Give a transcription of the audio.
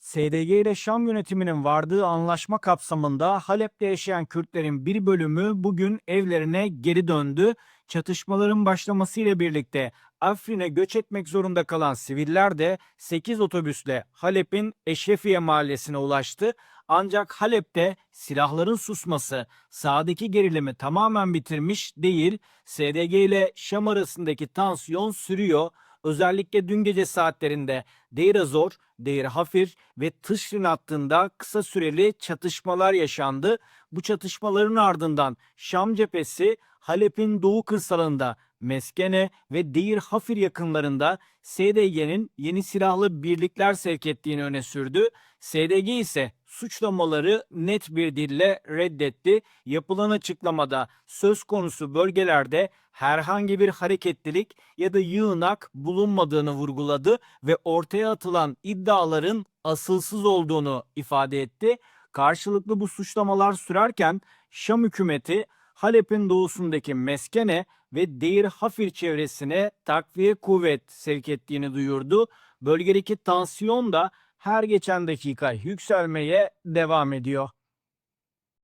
SDG ile Şam yönetiminin vardığı anlaşma kapsamında Halep'te yaşayan Kürtlerin bir bölümü bugün evlerine geri döndü. Çatışmaların başlamasıyla birlikte Afrin'e göç etmek zorunda kalan siviller de 8 otobüsle Halep'in Eşrefiye mahallesine ulaştı. Ancak Halep'te silahların susması sahadaki gerilimi tamamen bitirmiş değil. SDG ile Şam arasındaki tansiyon sürüyor. Özellikle dün gece saatlerinde Deir Azor, Deir Hafir ve Tışrin hattında kısa süreli çatışmalar yaşandı. Bu çatışmaların ardından Şam cephesi Halep'in doğu kırsalında Meskene ve Deir Hafir yakınlarında SDG'nin yeni silahlı birlikler sevk ettiğini öne sürdü. SDG ise suçlamaları net bir dille reddetti. Yapılan açıklamada söz konusu bölgelerde herhangi bir hareketlilik ya da yığınak bulunmadığını vurguladı ve ortaya atılan iddiaların asılsız olduğunu ifade etti. Karşılıklı bu suçlamalar sürerken Şam hükümeti Halep'in doğusundaki Meskene ve Deir Hafir çevresine takviye kuvvet sevk ettiğini duyurdu. Bölgedeki tansiyon da her geçen dakika yükselmeye devam ediyor.